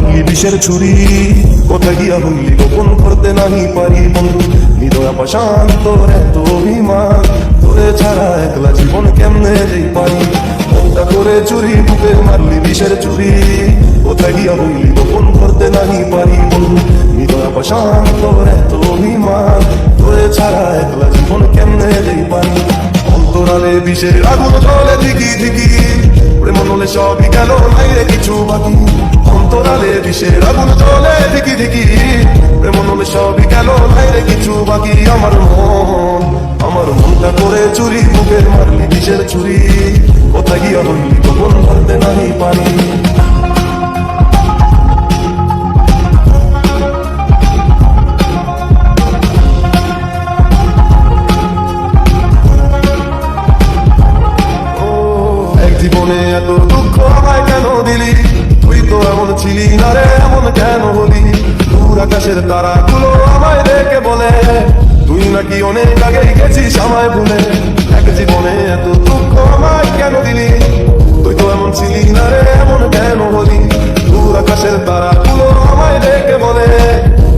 বুকে বিষের ছুরি। কোথায় গিয়া হইলি? গোপন করতে নাহি পারি বন্ধু হৃদয় পাশান তোর এত অভিমান। তোরে ছাড়া একলা জীবন কেমনে যেই পারি? মনটা করে চুরি বুকে মারলি বিষের চুরি কোথায় গিয়া হইলি? গোপন করতে নাহি পারি বন্ধু হৃদয় পাশান তোর এত অভিমান। তোরে ছাড়া একলা জীবন কেমনে যেই পারি? অন্তরালে বিষের আগুন জলে দিকি দিকি নলে সবই গেল নাই রে কিছু বাকি। অন্তরালে বিষের আগুন জলে দিকি দিকি প্রেম নলে সবই গেল নাই কিছু বাকি। আমার মন, আমার মনটা করে চুরি, বুকের মারলি বিষের চুরি। কোথায় গিয়া হইলি গোপন করতে নাহি পারি। জীবনে এত ছিলি না রে, এমন কেন হলি? দূর আকাশের তারাগুলো আমায় দেখে বলে, তুই নাকি অনেক আগেই গেছিস আমায় ভুলে? এক জীবনে এত দুঃখ আমায় কেন দিলি? তুই তো এমন ছিলি না রে, এমন কেন হলি? দূর আকাশের তারাগুলো আমায় দেখে বলে,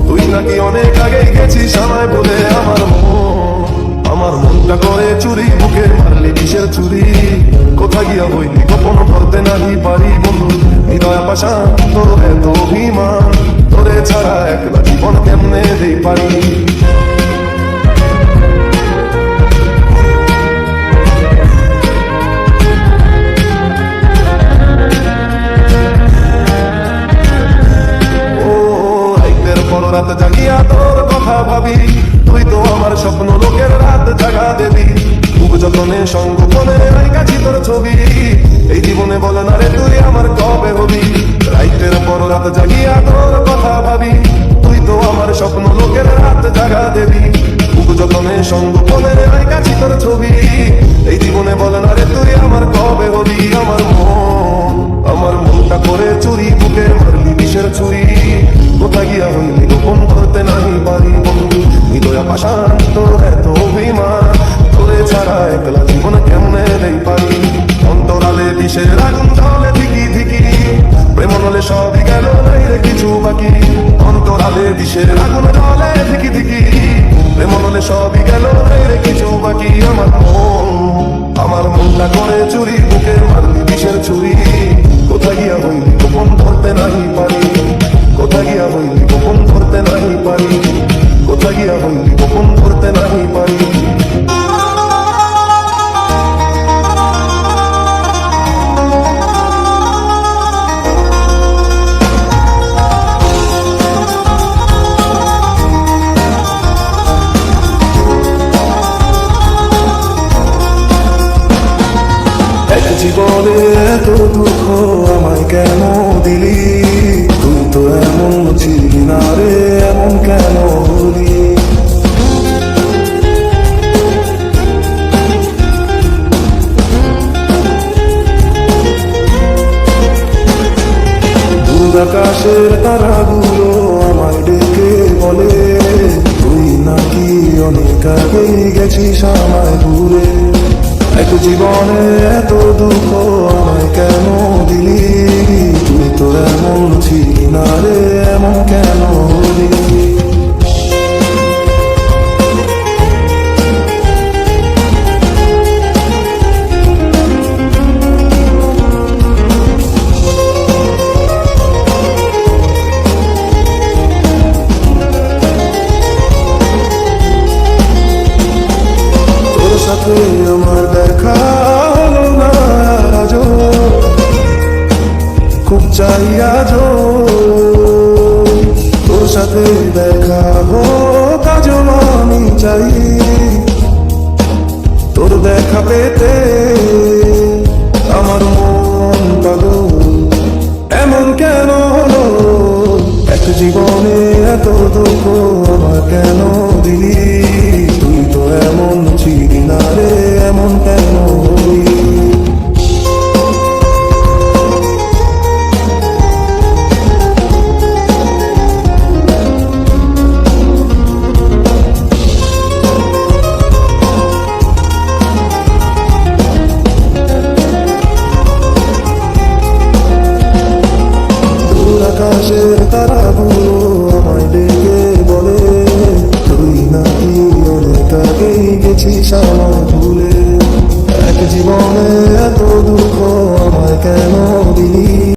তুই নাকি অনেক আগেই গেছিস আমায় বলে আমার মন, আমার মনটা করে চুরি, বুকে মারলি কিসের চুরি? কোথা গিয়া হইলি? গোপন করতে নাহি পারি বন্ধু। হৃদয় পাশা তোর এত অভিমান, তোরে ছাড়া একলা জীবন কেমনে দেই পারি? রাত জাগিয়া তোর কথা ভাবি, তুই তো আমার স্বপ্ন লোকের রাত জাগা দেবি। খুব যতনে সঙ্গোপনে কাছি তোর ছবি। এই জীবনে কাছি তোর ছবি। এই জীবনে বলে না রে তুই আমার কবে হবি? আমার মন, আমার মনটা করে চুরি, বুকে মারলি বিষের ছুরি। কোথা গিয়া হইলি, গোপন করতে পারি বন্ধু? হৃদয় পাশান তোর এত অভিমান। তোরে ছাড়া একলা জীবন কেমনে পারি? অন্তরালে বিষের আগুন জলে ধিকি ধিকি প্রেম নলে সবই গেল, নাই রে কিছু বাকি। অন্তরালে বিষের আগুন জলে ধিকি ধিকি প্রেম নলে সবই গেল নাই রে কিছু জীবনে এত দুঃখ আমায় কেন দিলি? তুই তো এমন ছিলি না রে, এমন কেন হলি? দূর আকাশের তারাগুলো আমায় ডেকে বলে, তুই নাকি অনেক আগেই গেছিস আমায় ঘুরে? এক জীবনে এত চাই আজও তোর সাথে দেখা হোক, আজও আমি চাই। তোর দেখা পেতে আমার মন পাগল। এমন কেন হলো? এক জীবনে এত দুঃখ আমার কেন দিলি? তুই তো এমন ছিলি না রে, এমন